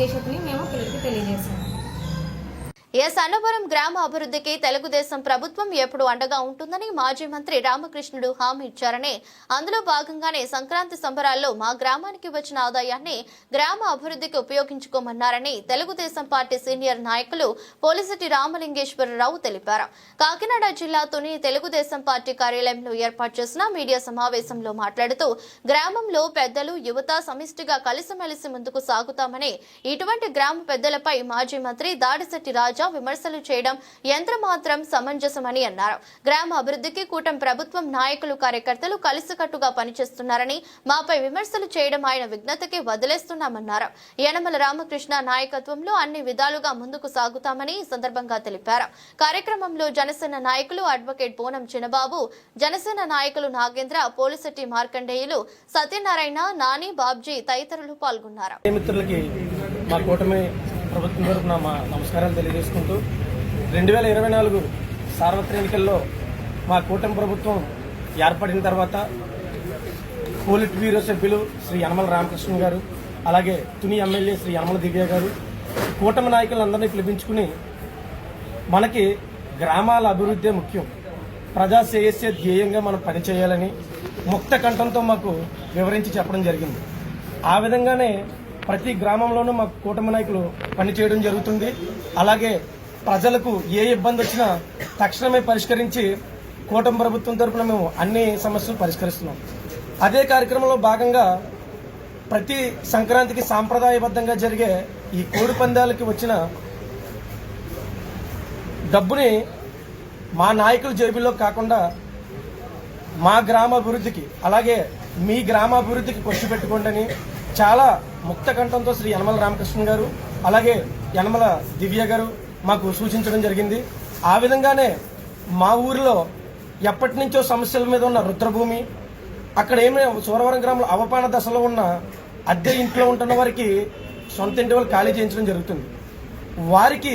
విశేషతని మేము పిల్లలకి తెలియజేశాము ఎస్ అన్నవరం గ్రామ అభివృద్ధికి తెలుగుదేశం ప్రభుత్వం ఎప్పుడు అండగా ఉంటుందని మాజీ మంత్రి రామకృష్ణుడు హామీ ఇచ్చారని అందులో భాగంగానే సంక్రాంతి సంబరాల్లో మా గ్రామానికి వచ్చిన ఆదాయాన్ని గ్రామ అభివృద్ధికి ఉపయోగించుకోమన్నారని తెలుగుదేశం పార్టీ సీనియర్ నాయకులు పోలిసిటి రామలింగేశ్వరరావు తెలిపారు. కాకినాడ జిల్లా తుని తెలుగుదేశం పార్టీ కార్యాలయంలో ఏర్పాటు చేసిన మీడియా సమావేశంలో మాట్లాడుతూ గ్రామంలో పెద్దలు యువత సమిష్టిగా కలిసిమెలిసి ముందుకు సాగుతామని ఇటువంటి గ్రామ పెద్దలపై మాజీ మంత్రి దాడిశెట్టి రాజు విమర్శలు చేయడం యంత్రమాత్రం సమంజసమని అన్నారు. గ్రామ అభివృద్ధికి కూటమి ప్రభుత్వం నాయకులు కార్యకర్తలు కలిసికట్టుగా పనిచేస్తున్నారని మాపై విమర్శలు చేయడం ఆయన విఘ్నతకి వదిలేస్తున్నామన్నారు. యనమల రామకృష్ణ నాయకత్వంలో అన్ని విధాలుగా ముందుకు సాగుతామని ఈ సందర్భంగా తెలిపారు. కార్యక్రమంలో జనసేన నాయకులు అడ్వకేట్ బోనం చినబాబు జనసేన నాయకులు నాగేంద్ర పోలిశెట్టి మార్కండేయులు సత్యనారాయణ నాని బాబ్జీ తదితరులు పాల్గొన్నారు. మా కూటమి ప్రభుత్వం తరఫున మా నమస్కారాలు తెలియజేసుకుంటూ రెండు వేల ఇరవై నాలుగు సార్వత్రిక ఎన్నికల్లో మా కూటమి ప్రభుత్వం ఏర్పడిన తర్వాత పోలిట్ బ్యూరో సభ్యులు శ్రీ యనమల రామకృష్ణ గారు అలాగే తుని ఎమ్మెల్యే శ్రీ యనమల దివ్య గారు కూటమి నాయకులందరినీ పిలిపించుకుని మనకి గ్రామాల అభివృద్ధి ముఖ్యం. ప్రజా శ్రేయస్సే ధ్యేయంగా మనం పనిచేయాలని ముక్త కంఠంతో మాకు వివరించి చెప్పడం జరిగింది. ఆ విధంగానే ప్రతి గ్రామంలోనూ మాకు కూటమి నాయకులు పనిచేయడం జరుగుతుంది. అలాగే ప్రజలకు ఏ ఇబ్బంది వచ్చినా తక్షణమే పరిష్కరించి కూటమి ప్రభుత్వం తరపున మేము అన్ని సమస్యలు పరిష్కరిస్తున్నాం. అదే కార్యక్రమంలో భాగంగా ప్రతి సంక్రాంతికి సాంప్రదాయబద్ధంగా జరిగే ఈ కోడి పందాలకి వచ్చిన డబ్బుని మా నాయకుల జేబుల్లో కాకుండా మా గ్రామ అభివృద్ధికి అలాగే మీ గ్రామ అభివృద్ధికి ఖర్చు పెట్టుకోండి చాలా ముక్త కంఠంతో శ్రీ యనమల రామకృష్ణ గారు అలాగే యనమల దివ్య గారు మాకు సూచించడం జరిగింది. ఆ విధంగానే మా ఊరిలో ఎప్పటి నుంచో సమస్యల మీద ఉన్న రుద్రభూమి అక్కడ ఏమి సూరవరం గ్రామంలో అవపాన దశలో ఉన్న అద్దె ఇంట్లో ఉంటున్న వారికి సొంత ఇంటి వాళ్ళు ఖాళీ చేయించడం జరుగుతుంది. వారికి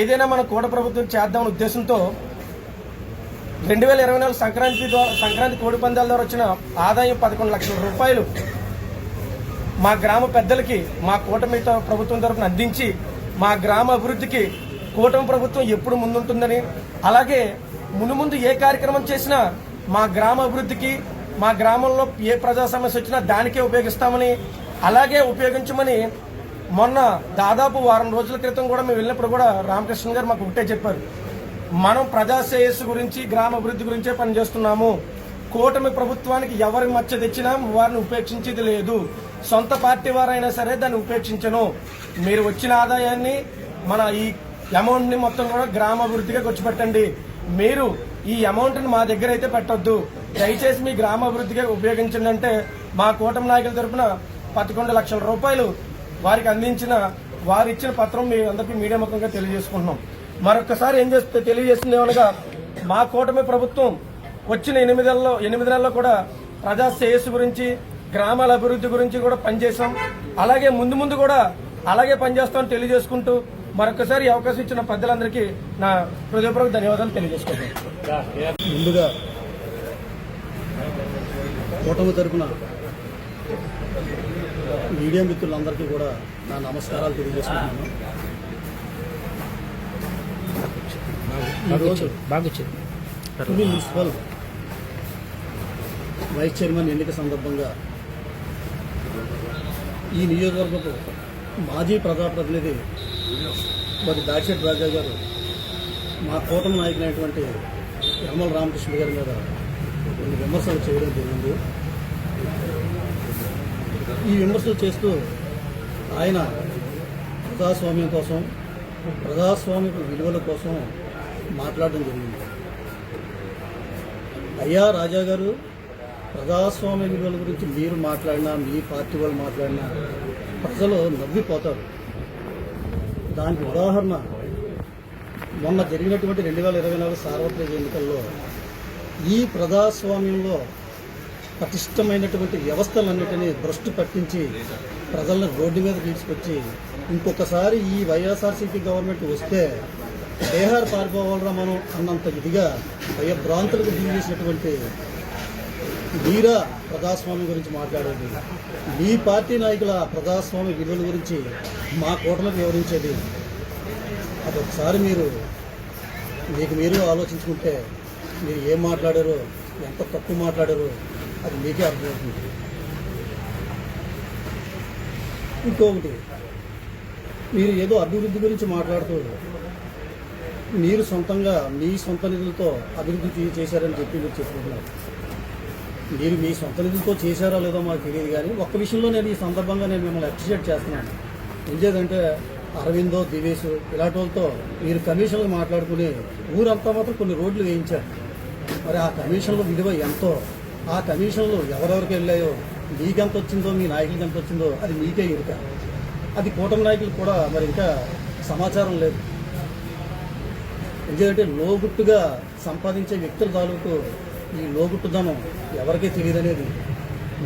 ఏదైనా మన కూడ ప్రభుత్వం చేద్దామనే ఉద్దేశంతో రెండు వేల ఇరవై నాలుగు సంక్రాంతి ద్వారా సంక్రాంతి కోడి పందాల ద్వారా వచ్చిన ఆదాయం పదకొండు లక్షల రూపాయలు మా గ్రామ పెద్దలకి మా కూటమి ప్రభుత్వం తరఫున అందించి మా గ్రామ అభివృద్ధికి కూటమి ప్రభుత్వం ఎప్పుడు ముందుంటుందని అలాగే మునుముందు ఏ కార్యక్రమం చేసినా మా గ్రామ అభివృద్ధికి మా గ్రామంలో ఏ ప్రజా సమస్య వచ్చినా దానికే ఉపయోగిస్తామని అలాగే ఉపయోగించమని మొన్న దాదాపు వారం రోజుల క్రితం కూడా మేము వెళ్ళినప్పుడు కూడా రామకృష్ణ గారు మాకు ఒకటే చెప్పారు. మనం ప్రజా శ్రేయస్సు గురించి గ్రామ అభివృద్ధి గురించే పనిచేస్తున్నాము. కూటమి ప్రభుత్వానికి ఎవరి మచ్చ తెచ్చినా వారిని ఉపేక్షించేది లేదు. సొంత పార్టీ వారైనా సరే దాన్ని ఉపేక్షించను. మీరు వచ్చిన ఆదాయాన్ని మన ఈ అమౌంట్ని మొత్తం కూడా గ్రామాభివృద్ధిగా ఖర్చు పెట్టండి మీరు ఈ అమౌంట్ని మా దగ్గర అయితే పెట్టొద్దు. దయచేసి మీ గ్రామాభివృద్ధిగా ఉపయోగించండి అంటే మా కూటమి నాయకుల తరపున పదకొండు లక్షల రూపాయలు వారికి అందించిన వారు ఇచ్చిన పత్రం మీ అందరికీ మీడియా ముఖంగా తెలియజేసుకుంటున్నాం. మరొకసారి ఏం చేస్తే తెలియజేసింది ఏమనగా మా కూటమి ప్రభుత్వం వచ్చిన ఎనిమిదేళ్ళలో ఎనిమిది నెలల్లో కూడా ప్రజా శ్రేయస్సు గురించి గ్రామాల అభివృద్ధి గురించి కూడా పనిచేశాం. అలాగే ముందు ముందు కూడా అలాగే పనిచేస్తామని తెలియజేసుకుంటూ మరొకసారి ఈ అవకాశం ఇచ్చిన పెద్దలందరికీ నా హృదయపూర్వక ధన్యవాదాలు తెలియజేసుకుంటాను ముందుగా కూటమి తరపున మీడియా మిత్రులందరికీ కూడా నా నమస్కారాలు తుని మున్సిపల్ వైస్ చైర్మన్ ఎన్నిక సందర్భంగా ఈ నియోజకవర్గపు మాజీ ప్రజాప్రతినిధి మరి దాక్షెట్ రాజా గారు మా కూటమి నాయకులైనటువంటి యనమల రామకృష్ణ గారి మీద కొన్ని విమర్శలు చేయడం జరిగింది. ఈ విమర్శలు చేస్తూ ఆయన ప్రజాస్వామ్యం కోసం ప్రజాస్వామిక విలువల కోసం మాట్లాడడం జరిగింది. అయ్యా రాజా గారు ప్రజాస్వామ్య విలువల గురించి మీరు మాట్లాడినా మీ పార్టీ వాళ్ళు మాట్లాడినా ప్రజలు నవ్విపోతారు. దానికి ఉదాహరణ మొన్న జరిగినటువంటి రెండు వేల ఇరవై నాలుగు సార్వత్రిక ఎన్నికల్లో ఈ ప్రజాస్వామ్యంలో పటిష్టమైనటువంటి వ్యవస్థలన్నిటినీ భ్రష్టు పట్టించి ప్రజలను రోడ్డు మీద తీసుకొచ్చి ఇంకొకసారి ఈ వైఎస్ఆర్సీపీ గవర్నమెంట్ వస్తే బీహార్ పారిపోవాలరా మనం అన్నంత ఇదిగా భయభ్రాంతులకు గురి చేసినటువంటి వీరా ప్రజాస్వామ్యం గురించి మాట్లాడేది మీ పార్టీ నాయకుల ప్రజాస్వామ్య విలువల గురించి మా కూటమికి వివరించేది అదొకసారి మీరు మీకు మీరు ఆలోచించుకుంటే మీరు ఏం మాట్లాడారో ఎంత తక్కువ మాట్లాడారో అది మీకే అర్థమవుతుంది. ఇంకొకటి మీరు ఏదో అభివృద్ధి గురించి మాట్లాడుతూ మీరు సొంతంగా మీ సొంత నిధులతో అభివృద్ధి చేశారని చెప్పి మీరు చెప్పుకుంటున్నారు మీరు మీ సొంత నిధులతో చేశారో లేదో మాకు తెలియదు కానీ ఒక్క విషయంలో నేను ఈ సందర్భంగా నేను మిమ్మల్ని అప్రిషియేట్ చేస్తున్నాను. ఎందుకంటే అరవిందో దివేష్ ఇలాంటి వాళ్ళతో మీరు కమిషన్లు మాట్లాడుకుని ఊరంతా మాత్రం కొన్ని రోడ్లు వేయించారు. మరి ఆ కమిషన్ల విలువ ఎంతో? ఆ కమిషన్లు ఎవరెవరికి వెళ్ళాయో? మీకెంత వచ్చిందో? మీ నాయకులకి ఎంత వచ్చిందో? అది మీకే ఇరుక. అది కూటమి నాయకులు కూడా మరి ఇంకా సమాచారం లేదు. ఎందుకంటే లోగుట్టుగా సంపాదించే వ్యక్తుల తాలూకు ఈ లోగుట్టుదనం ఎవరికీ తెలియదనేది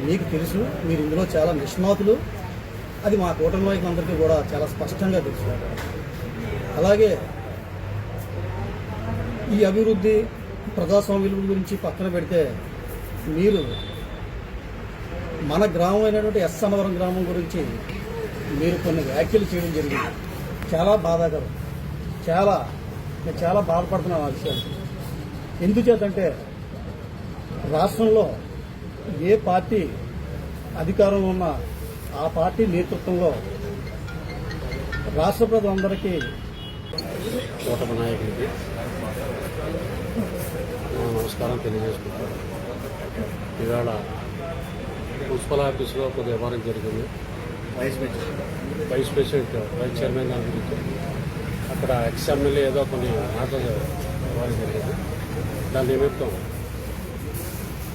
మీకు తెలుసు. మీరు ఇందులో చాలా నిష్ణాతులు. అది మా కూటమి నాయకులందరికీ కూడా చాలా స్పష్టంగా తెలుసు. అలాగే ఈ అభివృద్ధి ప్రజాస్వామ్య విలువల గురించి పక్కన పెడితే మీరు మన గ్రామం అయినటువంటి ఎస్ గ్రామం గురించి మీరు కొన్ని వ్యాఖ్యలు చేయడం జరిగింది. చాలా బాధాకరం. చాలా నేను చాలా బాధపడుతున్నాను ఆ విషయాన్ని ఎందుచేతంటే రాష్ట్రంలో ఏ పార్టీ అధికారంలో ఉన్న ఆ పార్టీ నేతృత్వంలో రాష్ట్ర ప్రజలందరికీ కూటమి నాయకుడికి నమస్కారం తెలియజేసుకుంటాను ఇవాళ మున్సిపల్ ఆఫీసులో కొద్ది వ్యవహారం జరిగింది. వైస్ ప్రెసిడెంట్ వైస్ చైర్మన్ గారి గురించి. అక్కడ ఎక్స్ ఎమ్మెల్యే ఏదో కొన్ని మాటలు వ్యవహారం జరిగింది. దాని నిమిత్తం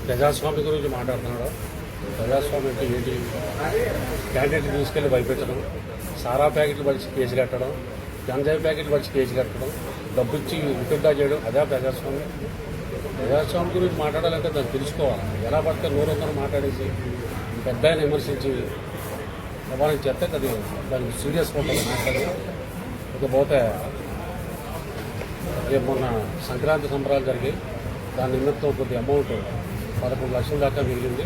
ప్రజాస్వామ్యం గురించి మాట్లాడుతున్నాడు. ప్రజాస్వామ్యం అంటే ఏంటి? క్యాండిడేట్ తీసుకెళ్ళి భయపెట్టడం సారా ప్యాకెట్లు పడిచి కేసు కట్టడం గంజాయి ప్యాకెట్లు పడిచి కేసు కట్టడం డబ్బు ఇచ్చి విత్డ్రా చేయడం అదే ప్రజాస్వామ్యం ప్రజాస్వామ్యం గురించి మాట్లాడాలంటే దాన్ని తెలుసుకోవాలి. ఎలా పడితే నూరందరూ మాట్లాడేసి పెద్ద ఆయన విమర్శించి వ్యవహారం చేస్తే అది దానికి సీరియస్ ఉంటుంది మాట్లాడి ఇకపోతే రేపు మొన్న సంక్రాంతి సంబరాలు జరిగి దాని నిమిత్తం కొద్ది అమౌంట్ పదకొండు లక్షల దాకా మిగిలింది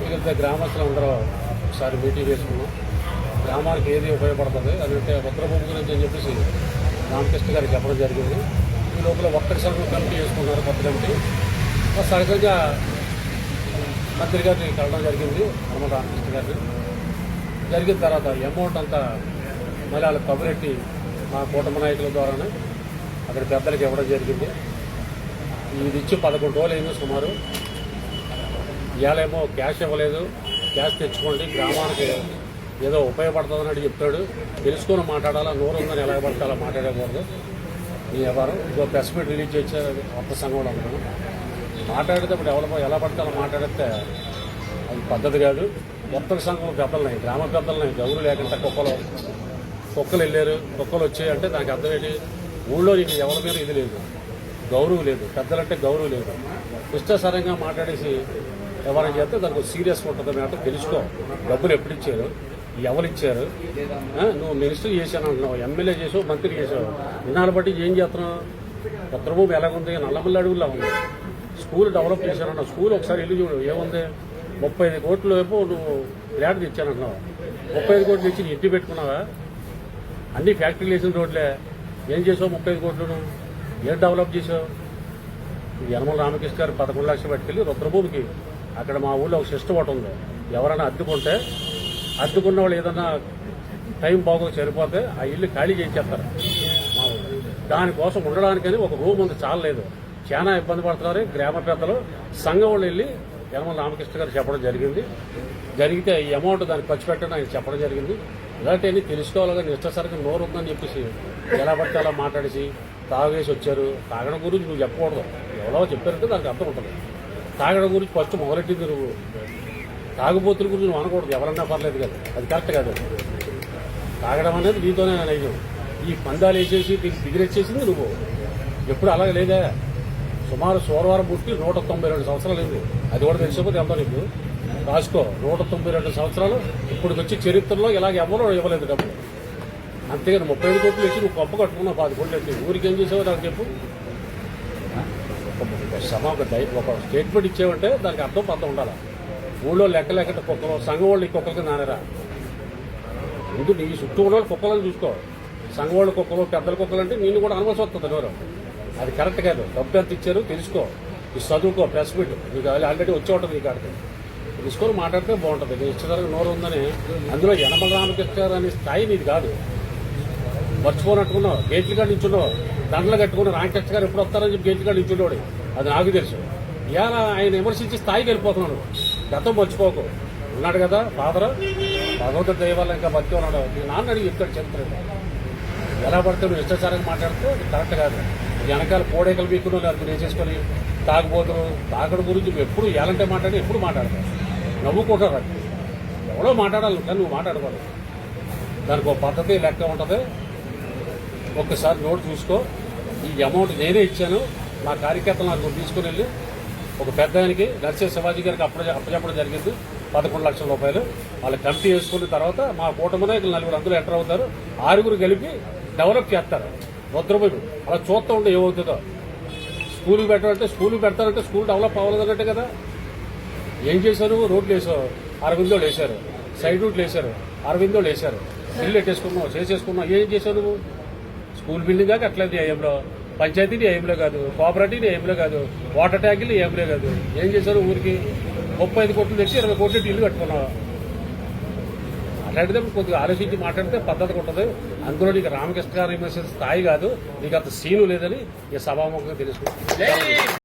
మిగిలితే గ్రామస్తులు అందరూ ఒకసారి మీటింగ్ వేసుకున్నాం గ్రామానికి ఏది ఉపయోగపడుతుంది? అదంటే ఉత్తరభూమి గురించి అని చెప్పేసి రామకృష్ణ గారికి చెప్పడం జరిగింది. ఈ లోపల ఒక్కటి సంఘం కమిటీ వేసుకున్నారు కొత్త కమిటీ. సహజంగా మంత్రి గారిని కలడం జరిగింది. హనుమ రామకృష్ణ గారిని. జరిగిన తర్వాత అమౌంట్ అంతా మళ్ళీ వాళ్ళకి కబురెట్టి మా కూటమి నాయకుల ద్వారానే అక్కడ పెద్దలకి ఇవ్వడం జరిగింది. ఇది ఇచ్చి పదకొండు రోజులు అయింది సుమారు. ఇవాళేమో క్యాష్ ఇవ్వలేదు. క్యాష్ తెచ్చుకోండి గ్రామానికి ఏదో ఉపయోగపడుతుందని చెప్తాడు. తెలుసుకొని మాట్లాడాలా నోరు ఉందని ఎలా పడితే అలా మాట్లాడకూడదు. ఈ వ్యవహారం. ఇంకో ప్రెస్ మీట్ రిలీజ్ చేసే కొత్త సంఘంలో అనుకున్నాను మాట్లాడితే ఇప్పుడు ఎవరు ఎలా పడితే అలా మాట్లాడితే అది పద్ధతి కాదు. మొత్తం సంఘం పెద్దలున్నాయి గ్రామ పెద్దలున్నాయి గౌరు లేకుండా కుక్కలు. కుక్కలు వెళ్ళారు. కుక్కలు వచ్చాయంటే దానికి అర్థం ఏంటి? ఊళ్ళో నీకు ఎవరి మీద ఇది లేదు. గౌరవం లేదు. పెద్దలంటే గౌరవం లేదు. ఇష్టసరంగా మాట్లాడేసి ఎవరైనా చేస్తే దానికి సీరియస్గా ఉంటుంది మాట తెలుసుకో. డబ్బులు ఎప్పుడు ఇచ్చారు? ఎవరు ఇచ్చారు? నువ్వు మినిస్టర్ చేశాను అంటున్నావు ఎమ్మెల్యే చేసావు మంత్రి చేసావు ఇన్నాళ్ళు బట్టి ఏం చేస్తున్నావు? పత్రభూమి ఎలాగుంది? నల్లమల్లి అడుగులా ఉంది. స్కూల్ డెవలప్ చేశానన్నావు స్కూల్ ఒకసారి ఇల్లు చూడు ఏముంది? ముప్పై ఐదు కోట్ల వైపు నువ్వు ల్యాండ్ తెచ్చానంటున్నావు ముప్పై ఐదు కోట్లు తెచ్చి ఇంటి పెట్టుకున్నావా? అన్ని ఫ్యాక్టరీలు వేసిన రోడ్లే. ఏం చేసావు ముప్పై ఐదు కోట్లను? ఏం డెవలప్ చేసావు యనమల రామకృష్ణ గారు పదకొండు లక్షలు పట్టుకెళ్ళి రుద్రభూమికి అక్కడ మా ఊళ్ళో ఒక సిస్టమ్ ఒకటి ఉంది. ఎవరైనా అద్దుకుంటే అద్దుకున్న వాళ్ళు ఏదన్నా టైం బాగోక సరిపోతే ఆ ఇల్లు ఖాళీ చేయించేస్తారు. మా ఊళ్ళో. దానికోసం ఉండడానికని ఒక రూమ్ ఉంది చాలలేదు. చాలా ఇబ్బంది పడుతున్నారు గ్రామ పెద్దలు. సంఘం వాళ్ళు వెళ్ళి యనమల రామకృష్ణ గారు చెప్పడం జరిగింది. జరిగితే ఈ అమౌంట్ దానికి ఖర్చు పెట్టడం ఆయన చెప్పడం జరిగింది. ఇలాంటివన్నీ తెలుసుకోవాలి కానీ ఇష్టసరికి నోరు ఉందని చెప్పేసి ఎలా పడితే అలా మాట్లాడేసి తాగేసి వచ్చారు. తాగడం గురించి నువ్వు చెప్పకూడదు. ఎవరో చెప్పారంటే దానికి అర్థం ఉంటుంది. తాగడం గురించి ఫస్ట్ మొదలెట్టింది నువ్వు తాగుబోతుల గురించి నువ్వు అనకూడదు. ఎవరన్నా పర్లేదు కదా. అది కరెక్ట్ కాదు. తాగడం అనేది నీతోనే నైజం. ఈ పందాలు వేసేసి దీనికి దిగిరెచ్చేసింది నువ్వు. ఎప్పుడు అలాగే లేదా? సుమారు సోమవారం పుట్టి నూట తొంభై రెండు సంవత్సరాలు అయింది. అది కూడా తెలిసిపోతే ఎంత నీకు. రాసుకో. నూట తొంభై రెండు సంవత్సరాలు ఇప్పుడు వచ్చి చరిత్రలో ఇలాగ ఎవరో ఇవ్వలేదు డబ్బులు. అంతేగాని ముప్పై ఐదు కోట్లు వేసి నువ్వు గొప్ప కట్టుకున్నావు పది కోట్లు ఎత్తి ఊరికి ఏం చేసావో నాకు చెప్పు. ఒక సమ ఒక దై ఒక స్టేట్మెంట్ ఇచ్చేవంటే దానికి అర్థం పద్ధం ఉండాలి? ఊళ్ళో లెక్క లెక్క కుక్కలు సంఘం వాళ్ళు ఈ కుక్కలకి నానరా? ముందు నీ చుట్టూ ఉన్న వాళ్ళు కుక్కలను చూసుకో. సంఘం వాళ్ళ కుక్కలు పెద్దల కుక్కలు అంటే నేను కూడా అనుమతి వస్తుంది ఎవరు? అది కరెక్ట్ కాదు. డబ్బు ఎంత ఇచ్చారు తెలుసుకో. ఇది చదువుకో ప్రెస్ మీట్ నీకు ఆల్రెడీ వచ్చే ఉంటుంది నీకు ఆడికి తెలుసుకొని మాట్లాడితే బాగుంటుంది. నీ ఇష్టతరకు నోరు ఉందని అందులో యనమల రామకృష్ణ అనే స్థాయి నీది కాదు. మర్చిపోనట్టుకున్నావు. గేట్లు కాడ నించున్నావు దండలు కట్టుకుని రామకృష్ణ గారు ఎప్పుడు వస్తారని చెప్పి గేట్లు కాడ నించుండేవాడు అది నాకు తెలుసు. ఇవాళ ఆయన విమర్శించి స్థాయికి వెళ్ళిపోతున్నాడు. గతం మర్చిపోకు. ఉన్నాడు కదా ఫాదర్? భగవంతుడి దయ ఇంకా బతికి ఉన్నాడు. మీ నాన్న అడిగి చెప్తాడు చరిత్ర ఎలా పడితే నువ్వు ఇష్టాచారంగా మాట్లాడితే అది కరెక్ట్ కాదు. వెనకాల కోడేకలు మీకున్న నాకు వేసేసుకొని తాగుబోతులు తాగడం గురించి నువ్వు ఎప్పుడు ఎలాంటి మాట్లాడి ఎప్పుడు మాట్లాడతావు. నవ్వుకుంటారు ఎవరో మాట్లాడాలి కానీ నువ్వు మాట్లాడకూడదు. దానికి ఒక పద్ధతి లెక్క ఉంటుంది. ఒక్కసారి నోట్ చూసుకో. ఈ అమౌంట్ నేనే ఇచ్చాను. నా కార్యకర్తలు నాకు తీసుకుని వెళ్ళి ఒక పెద్ద ఆయనకి నర్సే శివాజీ గారికి అప్ప అప్పచెప్పడం జరిగింది. పదకొండు లక్షల రూపాయలు. వాళ్ళ కమిటీ వేసుకున్న తర్వాత మా కూటమి నాయకులు నలుగురు అందరూ ఎంటర్ అవుతారు. ఆరుగురు కలిపి డెవలప్ చేస్తారు. భద్రపోయి అలా చూస్తూ ఉంటే ఏమవుతుందో. స్కూల్కి పెట్టాలంటే స్కూల్కి పెడతారంటే స్కూల్ డెవలప్ అవ్వలేదన్నట్టే కదా. ఏం చేశారు? రోడ్లు వేసారు అరవిందో వేశారు. సైడ్ రూట్లు వేశారు. అరవిందో వేశారు. ఇల్లు ఎట్టేసుకున్నావు చేసేసుకున్నావు. ఏం చేశావు నువ్వు? స్కూల్ బిల్డింగ్ కాక అట్లేదు ఏఎంలో పంచాయతీని ఏఎంలో కాదు కోఆపరేటివ్ ఏఎంలో కాదు వాటర్ ట్యాంకులు ఏఎంలో కాదు. ఏం చేశారు ఊరికి? ముప్పై ఐదు కోట్లు తెచ్చి ఇరవై కోట్లు ఇల్లు కట్టుకున్నావు అట్లాంటిదే కొద్దిగా ఆలోచించి మాట్లాడితే పద్ధతి ఉంటుంది. అందులో నీకు రామకృష్ణ గారి స్థాయి కాదు నీకు అంత సీను లేదని ఈ సభాముఖంగా తెలుసుకుంటాను